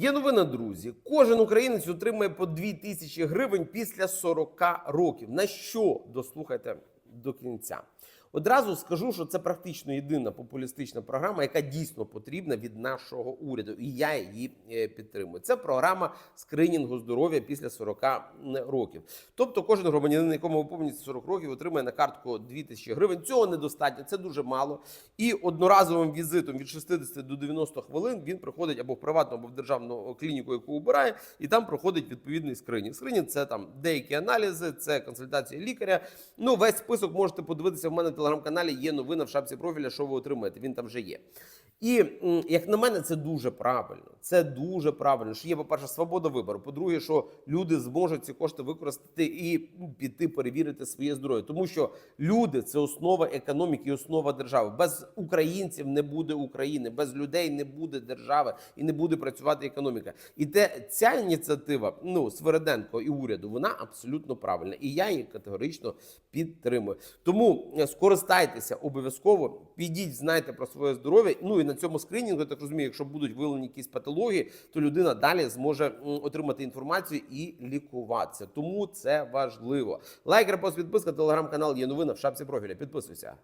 Є новина, друзі. Кожен українець отримає по 2 тисячі гривень після 40 років. На що дослухайте до кінця? Одразу скажу, що це практично єдина популістична програма, яка дійсно потрібна від нашого уряду, і я її е, підтримую. Це програма скринінгу здоров'я після 40 років. Тобто, кожен громадянин, якому виповнюється 40 років, отримає на картку 2 тисячі гривень. Цього недостатньо, це дуже мало. І одноразовим візитом від 60 до 90 хвилин він приходить або в приватну, або в державну клініку, яку обирає, і там проходить відповідний скринінг. Скринінг це там деякі аналізи, це консультація лікаря. Ну, весь список можете подивитися в мене телеграм-каналі. Є новина в шапці профіля, що ви отримаєте. Він там вже є. І як на мене, це дуже правильно. Це дуже правильно. Що є, по-перше, свобода вибору. По-друге, що люди зможуть ці кошти використати і ну, піти перевірити своє здоров'я. Тому що люди це основа економіки, основа держави. Без українців не буде України, без людей не буде держави і не буде працювати економіка. І те ця ініціатива, ну Свереденко і уряду, вона абсолютно правильна. І я її категорично підтримую. Тому е, скористайтеся обов'язково, підіть, знайте про своє здоров'я. Ну і на цьому скринінгу, я так розумію, якщо будуть виявлені якісь патології, то людина далі зможе отримати інформацію і лікуватися. Тому це важливо. Лайк, репост, підписка, телеграм-канал є новина в шапці профіля. Підписуйся.